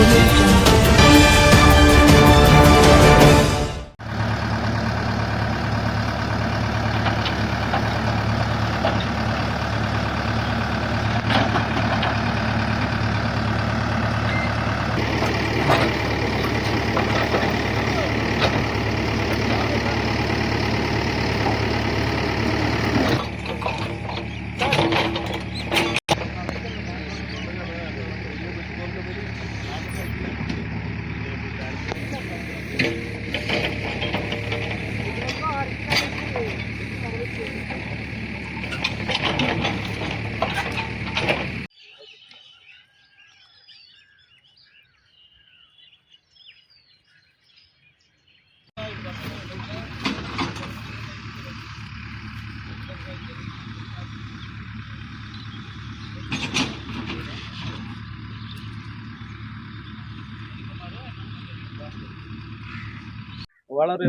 information.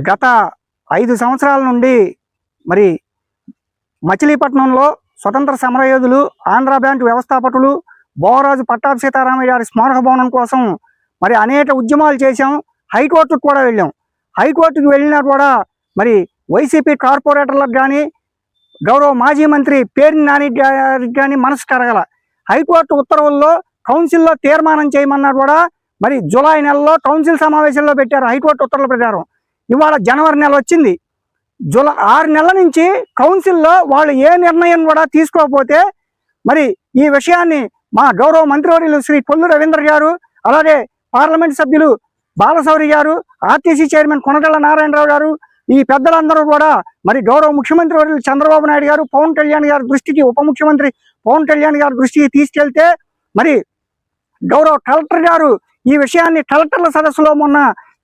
గత ఐదు సంవత్సరాల నుండి మరి మచిలీపట్నంలో స్వతంత్ర సమరయోధులు ఆంధ్ర బ్యాంక్ వ్యవస్థాపకులు బోవరాజు పట్టాభి సీతారామయ్య గారి స్మారక భవనం కోసం మరి అనేక ఉద్యమాలు చేశాం. హైకోర్టుకు కూడా వెళ్ళాం. హైకోర్టుకు వెళ్ళినా కూడా మరి వైసీపీ కార్పొరేటర్లకు కానీ గౌరవ మాజీ మంత్రి పేర్ని నాని గారికి కానీ మనసు కరగల. హైకోర్టు ఉత్తర్వుల్లో కౌన్సిల్లో తీర్మానం చేయమన్నా కూడా మరి జూలై నెలలో కౌన్సిల్ సమావేశంలో పెట్టారు. హైకోర్టు ఉత్తర్వుల ప్రకారం ఇవాళ జనవరి నెల వచ్చింది. జూలై ఆరు నెలల నుంచి కౌన్సిల్లో వాళ్ళు ఏ నిర్ణయం కూడా తీసుకోకపోతే మరి ఈ విషయాన్ని మా గౌరవ మంత్రివర్యులు శ్రీ కొల్లు రవీంద్ర గారు అలాగే పార్లమెంట్ సభ్యులు బాలశౌరి గారు ఆర్టీసీ చైర్మన్ కొనగళ్ళ నారాయణరావు గారు ఈ పెద్దలందరూ కూడా మరి గౌరవ ముఖ్యమంత్రి వర్యులు చంద్రబాబు నాయుడు గారు పవన్ కళ్యాణ్ గారి దృష్టికి ఉప ముఖ్యమంత్రి పవన్ కళ్యాణ్ గారి దృష్టికి తీసుకెళ్తే మరి గౌరవ కలెక్టర్ గారు ఈ విషయాన్ని కలెక్టర్ల సదస్సులో మొన్న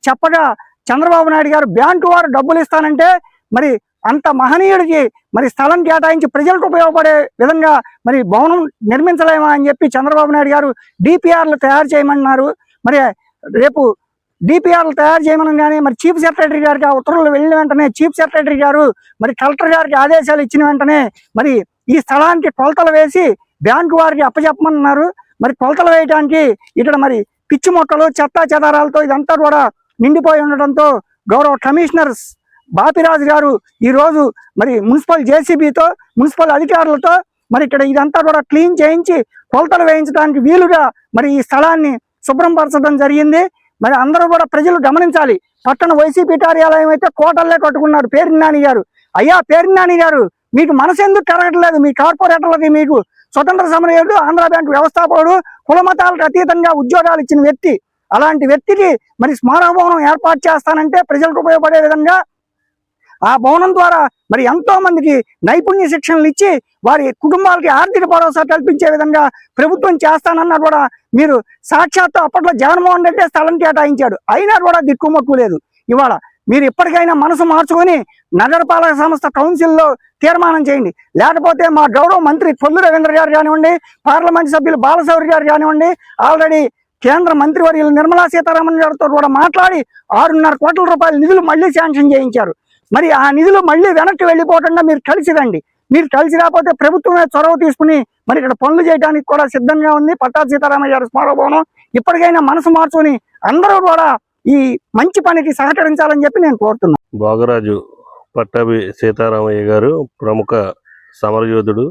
చెప్పగా చంద్రబాబు నాయుడు గారు బ్యాంకు వారు డబ్బులు ఇస్తానంటే మరి అంత మహనీయుడికి మరి స్థలం కేటాయించి ప్రజలకు ఉపయోగపడే విధంగా మరి భవనం నిర్మించలేమా అని చెప్పి చంద్రబాబు నాయుడు గారు డిపిఆర్లు తయారు చేయమన్నారు. మరి రేపు డిపిఆర్లు తయారు చేయమని కానీ మరి చీఫ్ సెక్రటరీ గారికి ఆ ఉత్తర్వులు వెళ్ళిన వెంటనే చీఫ్ సెక్రటరీ గారు మరి కలెక్టర్ గారికి ఆదేశాలు ఇచ్చిన వెంటనే మరి ఈ స్థలానికి కొలతలు వేసి బ్యాంకు వారికి అప్పచెప్పమన్నారు. మరి కొలతలు వేయడానికి ఇక్కడ మరి పిచ్చి మొక్కలు చెత్త చెదారాలతో ఇదంతా కూడా నిండిపోయి ఉండటంతో గౌరవ కమిషనర్ బాపిరాజు గారు ఈ రోజు మరి మున్సిపల్ జేసీబీతో మున్సిపల్ అధికారులతో మరి ఇక్కడ ఇదంతా కూడా క్లీన్ చేయించి కొలతలు వేయించడానికి వీలుగా మరి ఈ స్థలాన్ని శుభ్రం పరచడం జరిగింది. మరి అందరూ కూడా ప్రజలు గమనించాలి. పట్టణ వైసీపీ కార్యాలయం అయితే కోటల్లే కట్టుకున్నారు పేరు నాని గారు. అయ్యా పేరినాని గారు మీకు మనసు ఎందుకు కరగట్లేదు మీ కార్పొరేటర్లకి మీకు స్వతంత్ర సమరయుడు ఆంధ్ర బ్యాంక్ వ్యవస్థాపకుడు కులమతాలకు అతీతంగా ఉద్యోగాలు ఇచ్చిన వ్యక్తి. అలాంటి వ్యక్తికి మరి స్మారక భవనం ఏర్పాటు చేస్తానంటే ప్రజలకు ఉపయోగపడే విధంగా ఆ భవనం ద్వారా మరి ఎంతో మందికి నైపుణ్య శిక్షణలు ఇచ్చి వారి కుటుంబాలకి ఆర్థిక భరోసా కల్పించే విధంగా ప్రభుత్వం చేస్తానన్నా కూడా మీరు సాక్షాత్తు అప్పట్లో జగన్మోహన్ రెడ్డి స్థలం కేటాయించాడు. అయినా కూడా దిక్కుమక్కు లేదు. ఇవాళ మీరు ఇప్పటికైనా మనసు మార్చుకొని నగరపాలక సంస్థ కౌన్సిల్లో తీర్మానం చేయండి. లేకపోతే మా గౌరవ మంత్రి పొల్లు రవీంద్ర గారు కానివ్వండి పార్లమెంట్ సభ్యులు బాలశౌరి గారు కానివ్వండి ఆల్రెడీ కేంద్ర మంత్రివర్యులు నిర్మలా సీతారామన్ గారితో కూడా మాట్లాడి ఆరున్నర కోట్ల రూపాయల నిధులు మళ్ళీ శాంక్షన్ చేయించారు. మరి ఆ నిధులు మళ్ళీ వెనక్కి వెళ్ళిపోకుండా మీరు కలిసి రండి. మీరు కలిసి రాకపోతే ప్రభుత్వమే చొరవ తీసుకుని మరి ఇక్కడ పనులు చేయడానికి కూడా సిద్ధంగా ఉంది. పట్టా సీతారామయ్య గారి స్మారభవనం. ఇప్పటికైనా మనసు మార్చుకొని అందరూ కూడా ఈ మంచి పనికి సహకరించాలని చెప్పి నేను కోరుతున్నాను. భోగరాజు పట్టాభి సీతారామయ్య గారు ప్రముఖ సమరయోధుడు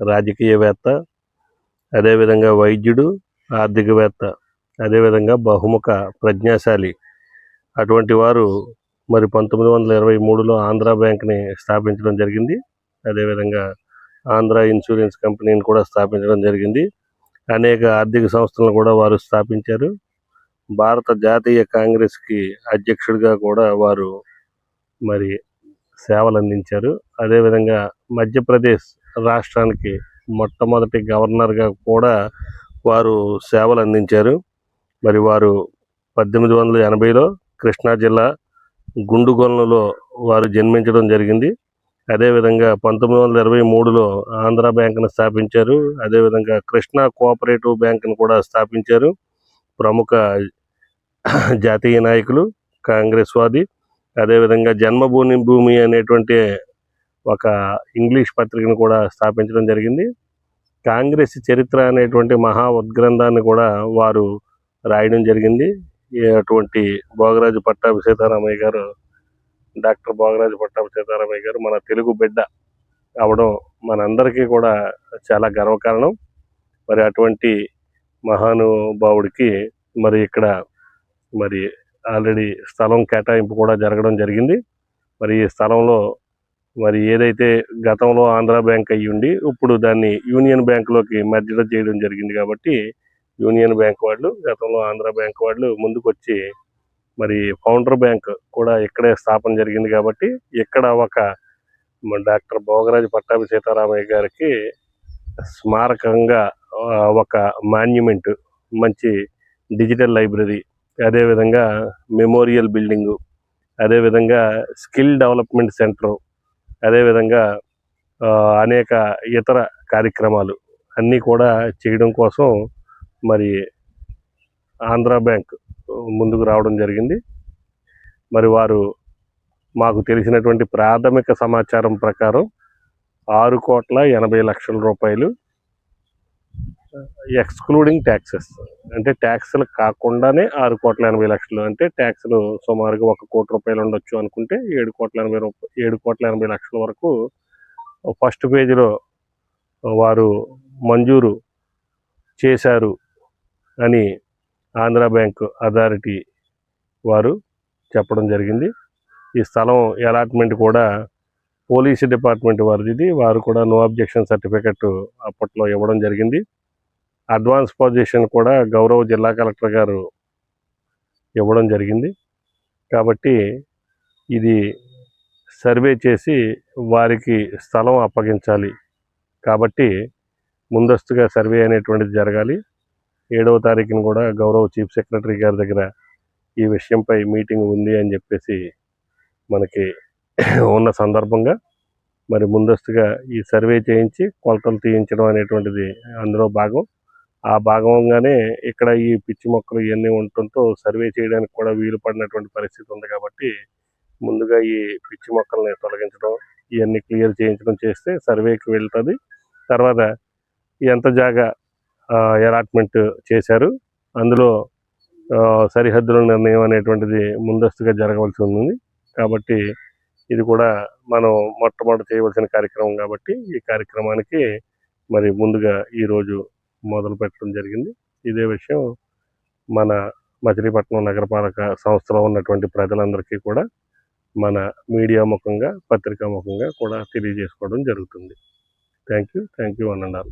రాజకీయవేత్త అదేవిధంగా వైద్యుడు ఆర్థికవేత్త. అదేవిధంగా బహుముఖ ప్రజ్ఞాశాలి. అటువంటి వారు మరి పంతొమ్మిది వందల ఇరవై మూడులో ఆంధ్ర బ్యాంక్ని స్థాపించడం జరిగింది. అదేవిధంగా ఆంధ్ర ఇన్సూరెన్స్ కంపెనీని కూడా స్థాపించడం జరిగింది. అనేక ఆర్థిక సంస్థలను కూడా వారు స్థాపించారు. భారత జాతీయ కాంగ్రెస్కి అధ్యక్షుడిగా కూడా వారు మరి సేవలు అందించారు అదేవిధంగా మధ్యప్రదేశ్ రాష్ట్రానికి మొట్టమొదటి గవర్నర్గా కూడా వారు సేవలు అందించారు. మరి వారు పద్దెనిమిది వందల ఎనభైలో కృష్ణా జిల్లా గుండుగొల్లలో వారు జన్మించడం జరిగింది. అదేవిధంగా పంతొమ్మిది వందల ఇరవై మూడులో ఆంధ్ర బ్యాంకును స్థాపించారు. అదేవిధంగా కృష్ణా కోఆపరేటివ్ బ్యాంకును కూడా స్థాపించారు. ప్రముఖ జాతీయ నాయకులు కాంగ్రెస్ వాది. అదేవిధంగా జన్మభూమి భూమి అనేటువంటి ఒక ఇంగ్లీష్ పత్రికను కూడా స్థాపించడం జరిగింది. కాంగ్రెస్ చరిత్ర అనేటువంటి మహా ఉద్గ్రంథాన్ని కూడా వారు రాయడం జరిగింది. ఈ అటువంటి భోగరాజు పట్టాభి సీతారామయ్య గారు డాక్టర్ భోగరాజు పట్టాభి సీతారామయ్య గారు మన తెలుగు బిడ్డ అవడం మనందరికీ కూడా చాలా గర్వకారణం. మరి అటువంటి మహానుభావుడికి మరి ఇక్కడ మరి ఆల్రెడీ స్థలం కేటాయింపు కూడా జరగడం జరిగింది. మరి ఈ స్థలంలో మరి ఏదైతే గతంలో ఆంధ్ర బ్యాంక్ అయ్యి ఉండి ఇప్పుడు దాన్ని యూనియన్ బ్యాంకులోకి మధ్యలో చేయడం జరిగింది కాబట్టి యూనియన్ బ్యాంక్ వాళ్ళు గతంలో ఆంధ్ర బ్యాంక్ వాళ్ళు ముందుకొచ్చి మరి ఫౌండర్ బ్యాంక్ కూడా ఇక్కడే స్థాపన జరిగింది కాబట్టి ఇక్కడ ఒక డాక్టర్ భోగరాజు పట్టాభి సీతారామయ్య గారికి స్మారకంగా ఒక మాన్యుమెంట్ మంచి డిజిటల్ లైబ్రరీ అదేవిధంగా మెమోరియల్ బిల్డింగు అదేవిధంగా స్కిల్ డెవలప్మెంట్ సెంటర్ అదేవిధంగా అనేక ఇతర కార్యక్రమాలు అన్నీ కూడా చేయడం కోసం మరి ఆంధ్ర బ్యాంక్ ముందుకు రావడం జరిగింది. మరి వారు మాకు తెలిసినటువంటి ప్రాథమిక సమాచారం ప్రకారం ఆరు కోట్ల ఎనభై లక్షల రూపాయలు ఎక్స్క్లూడింగ్ ట్యాక్సెస్ అంటే ట్యాక్స్లు కాకుండానే ఆరు కోట్ల ఎనభై లక్షలు. అంటే ట్యాక్స్లు సుమారుగా ఒక కోటి రూపాయలు ఉండొచ్చు అనుకుంటే ఏడు కోట్ల ఎనభై రూపాయలు ఏడు కోట్ల ఎనభై లక్షల వరకు ఫస్ట్ పేజీలో వారు మంజూరు చేశారు అని ఆంధ్ర బ్యాంక్ అథారిటీ వారు చెప్పడం జరిగింది. ఈ స్థలం అలాట్మెంట్ కూడా పోలీసు డిపార్ట్మెంట్ వారిది. వారు కూడా నో అబ్జెక్షన్ సర్టిఫికెట్ అప్పట్లో ఇవ్వడం జరిగింది. అడ్వాన్స్ పొజిషన్ కూడా గౌరవ జిల్లా కలెక్టర్ గారు ఇవ్వడం జరిగింది. కాబట్టి ఇది సర్వే చేసి వారికి స్థలం అప్పగించాలి. కాబట్టి ముందస్తుగా సర్వే అనేటువంటిది జరగాలి. ఏడవ తారీఖున కూడా గౌరవ చీఫ్ సెక్రటరీ గారి దగ్గర ఈ విషయంపై మీటింగ్ ఉంది అని చెప్పేసి మనకి ఉన్న సందర్భంగా మరి ముందస్తుగా ఈ సర్వే చేయించి కొలతలు తీయించడం అనేటువంటిది అందులో భాగం. ఆ భాగంగానే ఇక్కడ ఈ పిచ్చి మొక్కలు ఇవన్నీ ఉండటంతో సర్వే చేయడానికి కూడా వీలు పడినటువంటి పరిస్థితి ఉంది కాబట్టి ముందుగా ఈ పిచ్చి మొక్కల్ని తొలగించడం ఇవన్నీ క్లియర్ చేయించడం చేస్తే సర్వేకి వెళ్తుంది. తర్వాత ఎంత జాగా అలాట్మెంట్ చేశారు అందులో సరిహద్దుల నిర్ణయం అనేటువంటిది ముందస్తుగా జరగవలసి ఉంది. కాబట్టి ఇది కూడా మనం మొట్టమొదటి చేయవలసిన కార్యక్రమం కాబట్టి ఈ కార్యక్రమానికి మరి ముందుగా ఈరోజు మొదలు పెట్టడం జరిగింది. ఇదే విషయం మన మచిలీపట్నం నగరపాలక సంస్థలో ఉన్నటువంటి ప్రజలందరికీ కూడా మన మీడియా ముఖంగా పత్రికా ముఖంగా కూడా తెలియజేసుకోవడం జరుగుతుంది. Thank you. థ్యాంక్ యూ అన్నారు